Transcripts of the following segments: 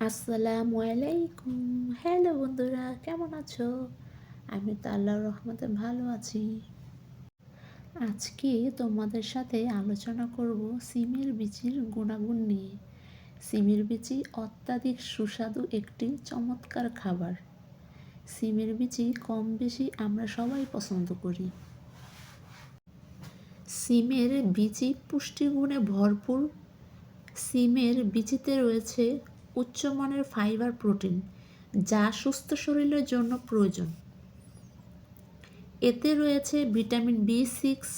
আসসালামু আলাইকুম। হ্যালো বন্ধুরা, কেমন আছো? আমি তো আল্লাহর রহমতে ভালো আছি। আজকে তোমাদের সাথে আলোচনা করব সিমের বিচির গুণাগুণ নিয়ে। সিমের বিচি অত্যাধিক সুস্বাদু একটি চমৎকার খাবার। সিমের বিচি কম বেশি আমরা সবাই পছন্দ করি। সিমের বিচি পুষ্টিগুণে ভরপুর। সিমের বিচিতে রয়েছে উচ্চমানের ফাইবার প্রোটিন যা সুস্থ শরীরের জন্য প্রয়োজন। এতে রয়েছে ভিটামিন বি সিক্স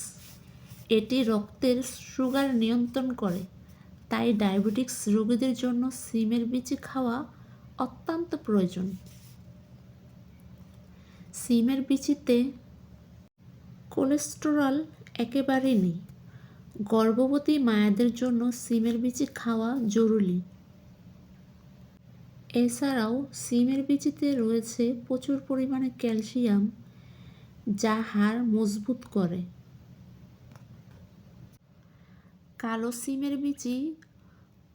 এটি রক্তের সুগার নিয়ন্ত্রণ করে, তাই ডায়াবেটিক্স রোগীদের জন্য সিমের বিচি খাওয়া অত্যন্ত প্রয়োজন। সিমের বিচিতে কোলেস্টেরল একেবারেই নেই। গর্ভবতী মায়েদের জন্য সিমের বিচি খাওয়া জরুরি। এছাড়াও সিমের বিচিতে রয়েছে প্রচুর পরিমাণে ক্যালসিয়াম, যা হাড় মজবুত করে। কালো সিমের বিচি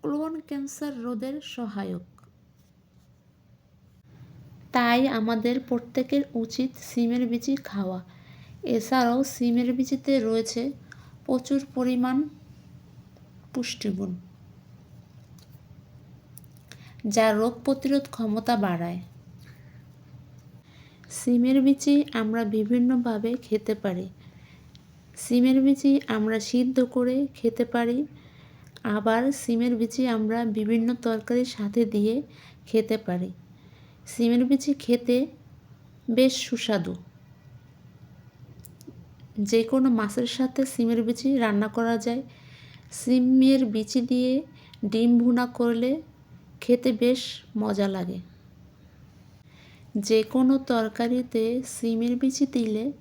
ক্লোন ক্যান্সার রোধের সহায়ক। তাই আমাদের প্রত্যেকের উচিত সিমের বিচি খাওয়া। এছাড়াও সিমের বিচিতে রয়েছে প্রচুর পরিমাণ পুষ্টিগুণ। যা রোগ প্রতিরোধ ক্ষমতা বাড়ায়। সিমের বিচি আমরা বিভিন্নভাবে খেতে পারি। সিমের বিচি আমরা সিদ্ধ করে খেতে পারি। আবার সিমের বিচি আমরা বিভিন্ন তরকারির সাথে দিয়ে খেতে পারি। সিমের বিচি খেতে বেশ সুস্বাদু। যে কোনো মাছের সাথে সিমের বিচি রান্না করা যায়। সিমের বিচি দিয়ে ডিম ভুনা করলে খেতে বেশ মজা লাগে। যে কোনো তরকারিতে সিমের বিচি দিলে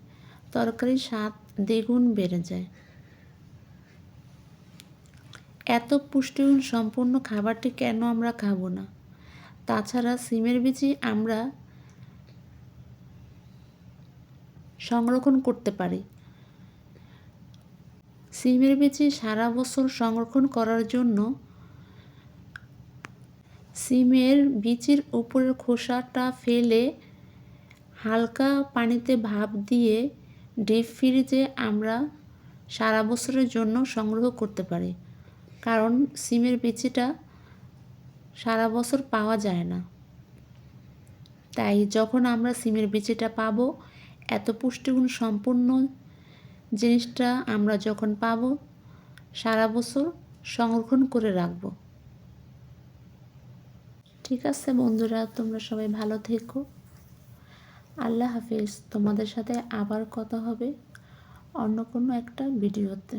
তরকারির স্বাদ দ্বিগুণ বেড়ে যায়। এত পুষ্টিগুণ সম্পূর্ণ খাবারটি কেন আমরা খাব না? তাছাড়া সিমের বিচি আমরা সংরক্ষণ করতে পারি। সিমের বিচি সারা বছর সংরক্ষণ করার জন্য সিমের বিচির উপরের খোসাটা ফেলে হালকা পানিতে ভাপ দিয়ে ডিপ ফ্রিজে আমরা সারা বছরের জন্য সংগ্রহ করতে পারি। কারণ সিমের বিচিটা সারা বছর পাওয়া যায় না। তাই যখন আমরা সিমের বিচিটা পাবো, এত পুষ্টিগুণ সম্পূর্ণ জিনিসটা আমরা যখন পাবো, সারা বছর সংরক্ষণ করে রাখব। ঠিক আছে বন্ধুরা, তোমরা সবাই ভালো থেকো। আল্লাহ হাফিজ, তোমাদের সাথে আবার কথা হবে অন্য কোনো একটা ভিডিওতে।